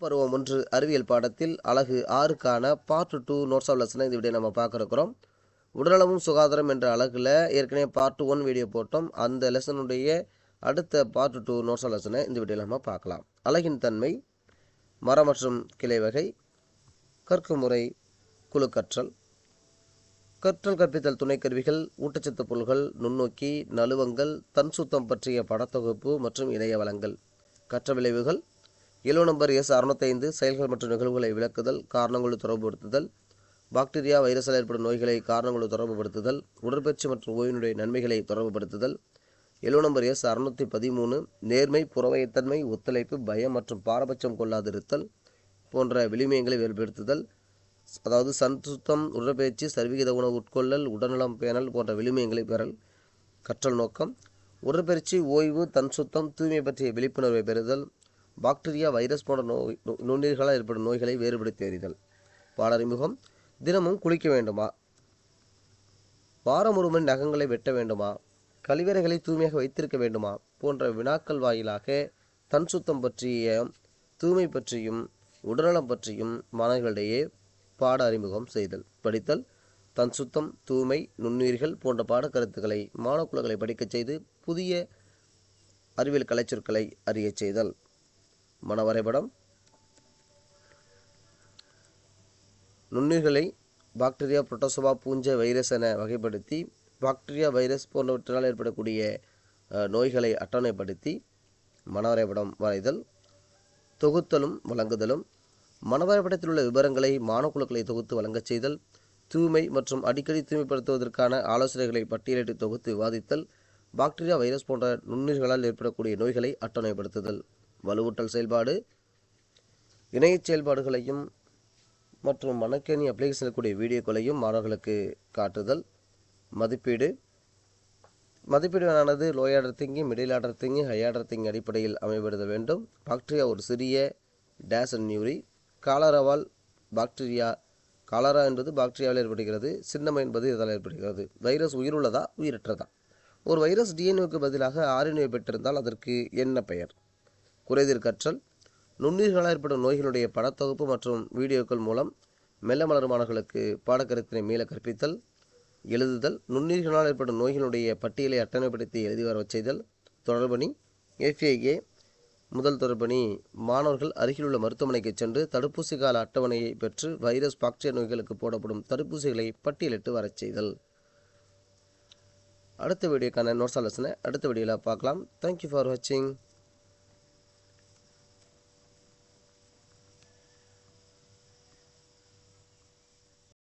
பருவம் ஒன்று அறிவியல் பாடத்தில் அழகு ஆறுக்கான பார்ட் டூ நோட்ஸ் ஆஃப் லெசனை இந்த வீடியோ நம்ம பார்க்குறோம் இருக்கிறோம். உடல்நலமும் சுகாதாரம் என்ற அழகில் ஏற்கனவே பார்ட் ஒன் வீடியோ போட்டோம். அந்த லெசனுடைய அடுத்த பார்ட் டூ நோட்ஸ் ஆஃப் லெசனை இந்த வீடியோவில் நம்ம பார்க்கலாம். அழகின் தன்மை மரம் மற்றும் கிளை வகை கற்கும் முறை குழு கற்றல் கற்றல் கற்பித்தல் துணைக்கருவிகள் ஊட்டச்சத்து பொருள்கள் நுண்ணோக்கி நலுவங்கள் தன் சுத்தம் பற்றிய படத்தொகுப்பு மற்றும் இணைய வளங்கள். கற்ற விளைவுகள் எலோ நம்பர் எஸ் அறுநூத்தைந்து செயல்கள் மற்றும் நிகழ்வுகளை விளக்குதல் காரணங்களை தொடர்புபடுத்துதல் பாக்டீரியா வைரஸால் ஏற்படும் நோய்களை காரணங்களை தொடர்புபடுத்துதல் உடற்பயிற்சி மற்றும் ஓய்வினுடைய நன்மைகளை தொடர்புபடுத்துதல். எலோ நம்பர் எஸ் அறுநூற்றி பதிமூணு நேர்மை புறவயத்தன்மை ஒத்துழைப்பு பயம் மற்றும் பாரபட்சம் கொள்ளாதிருத்தல் போன்ற விளிமயங்களை வெளிப்படுத்துதல் அதாவது சன் சுத்தம் உடற்பயிற்சி சரிவிகித உணவு உட்கொள்ளல் உடல்நலம் பேணல் போன்ற விளிமயங்களை பெறல். கற்றல் நோக்கம் உடற்பயிற்சி ஓய்வு தன் சுத்தம் தூய்மை பற்றிய விழிப்புணர்வை பெறுதல். பாக்டீரியா வைரஸ் போன்ற நோய் நு- நுண்ணுயிர்களால் ஏற்படும் நோய்களை வேறுபடுத்தி அறிதல் பாடறிமுகம் தினமும் குளிக்க வேண்டுமா? வாரம் ஒரு மணி நகங்களை வெட்ட வேண்டுமா? கழிவறைகளை தூய்மையாக வைத்திருக்க வேண்டுமா? போன்ற வினாக்கள் வாயிலாக தன் சுத்தம் பற்றிய தூய்மை பற்றியும் உடல்நலம் பற்றியும் மாணவர்களிடையே பாட அறிமுகம் செய்தல். படித்தல். தன் சுத்தம் தூய்மை நுண்ணுயிர்கள் போன்ற பாடக்கருத்துக்களை மாணவக்குழுக்களை படிக்கச் செய்து புதிய அறிவியல் கலைச்சொற்களை அறியச் செய்தல். மனவரைபடம். நுண்ணுயிர்களை பாக்டீரியா புரோட்டோசோவா பூஞ்சை வைரஸ் என வகைப்படுத்தி பாக்டீரியா வைரஸ் போன்றவற்றால் ஏற்படக்கூடிய நோய்களை அட்டவணைப்படுத்தி மனவரைபடம் வரைதல் தொகுத்தலும் வழங்குதலும் மனவரைபடத்தில் உள்ள விவரங்களை மாணவக்குழுக்களை தொகுத்து வழங்கச் செய்தல் தூய்மை மற்றும் அடிக்கடி தூய்மைப்படுத்துவதற்கான ஆலோசனைகளை பட்டியலிட்டு தொகுத்து விவாதித்தல் பாக்டீரியா வைரஸ் போன்ற நுண்ணுயிர்களால் ஏற்படக்கூடிய நோய்களை அட்டவணைப்படுத்துதல். வலுவூட்டல் செயல்பாடு இணையச் செயல்பாடுகளையும் மற்றும் மணக்கணி அப்ளிகேஷனில் கூடிய வீடியோக்களையும் மாணவர்களுக்கு காட்டுதல். மதிப்பீடு. மதிப்பீடானது lower order thinking middle order thinking high order thinking அடிப்படையில் அமைவிடுத வேண்டும். பாக்டீரியா ஒரு சிறிய டேஸ் அண்ட் நியூரி காலராவால் பாக்டீரியா காலரா என்பது பாக்டீரியாவில் ஏற்படுகிறது. சின்னம்மை என்பது இதால் ஏற்படுகிறது. வைரஸ் உயிருள்ளதா? உயிரற்றதா? ஒரு வைரஸ் டிஎன்ஏக்கு பதிலாக ஆர்என்ஏ பெற்றிருந்தால் அதற்கு என்ன பெயர்? குறைதீர் கற்றல் நுண்ணுயிர்களால் ஏற்படும் நோய்களுடைய படத்தொகுப்பு மற்றும் வீடியோக்கள் மூலம் மெல்ல மலருமானவர்களுக்கு பாடக்கருத்தினை மீள கற்பித்தல் எழுதுதல் நுண்ணுயிர்களால் ஏற்படும் நோய்களுடைய பட்டியலை அட்டவணைப்படுத்தி எழுதி வரச் செய்தல் தொடர்பணி எஃப்ஏஏ முதல் தொடர்பணி மாணவர்கள் அருகிலுள்ள மருத்துவமனைக்கு சென்று தடுப்பூசி கால அட்டவணையை பெற்று வைரஸ் பாக்டீரியா நோய்களுக்கு போடப்படும் தடுப்பூசிகளை பட்டியலிட்டு வரச் செய்தல். அடுத்த வீடியோக்கான நோட்ஸ் ஆலோசனை அடுத்த வீடியோவில் பார்க்கலாம். தேங்க்யூ ஃபார் வாட்சிங்